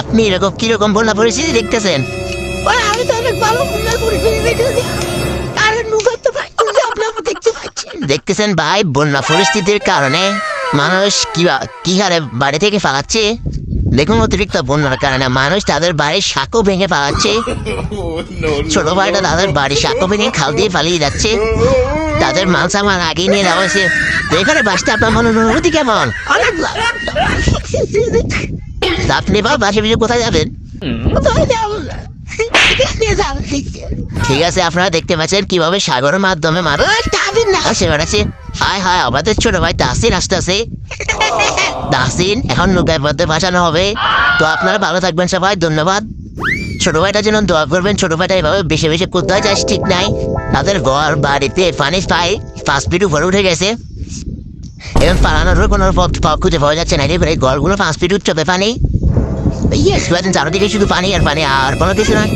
আপনি এরকম কীরকম বন্যা পরিস্থিতি দেখতেছেন? আমি তো অনেক ভালো করেছি দেখেছি। আরে নুকার তো ভাই দেখতে পাচ্ছেন। দেখতেছেন ভাই বন্যা পরিস্থিতির কারণে মানুষ কি কি হারে বাড়ি থেকে পালাচ্ছে? দেখুন অতিরিক্ত বন্যার কারণে মানুষ তাদের বাড়ির সাঁকো ভেঙে পালাচ্ছে। ছোট ভাইটা তাদের বাড়ির সাঁকো ভেঙে খাল দিয়ে পালিয়ে যাচ্ছে। তাদের মাল সামান আগে নিয়ে দেওয়া হয়েছে। এখানে বাসতে আপনার মনে অনুভূতি কেমন? অনেক আপনি বা বাসে বিজে কোথায় যাবেন? ঠিক আছে, আপনারা দেখতে পাচ্ছেন কীভাবে সাগরের মাধ্যমে না আসে বেড়াচ্ছে হায় হায়, আমাদের ছোট ভাই তাসিন আসতেছে। তাসিন এখন নৌকায় মধ্যে ভাসানো হবে। তো আপনারা ভালো থাকবেন সবাই, ধন্যবাদ। ছোট ভাইটার জন্য দোয়া করবেন, ছোট ভাইটা এভাবে বেশি বেশি কোথায় যাস ঠিক নাই। তাদের ঘর, বাড়িতে পানি পাই পাঁচ ফিট উপরে উঠে গেছে। এবং পালানোর কোনো পথ পথ খুঁজে পাওয়া যাচ্ছে না এবারে ঘরগুলো পাঁচ ফিট উঠছে পানি। ইয়েস শুধু পানি আর পানি আর কোনো কিছু নয়।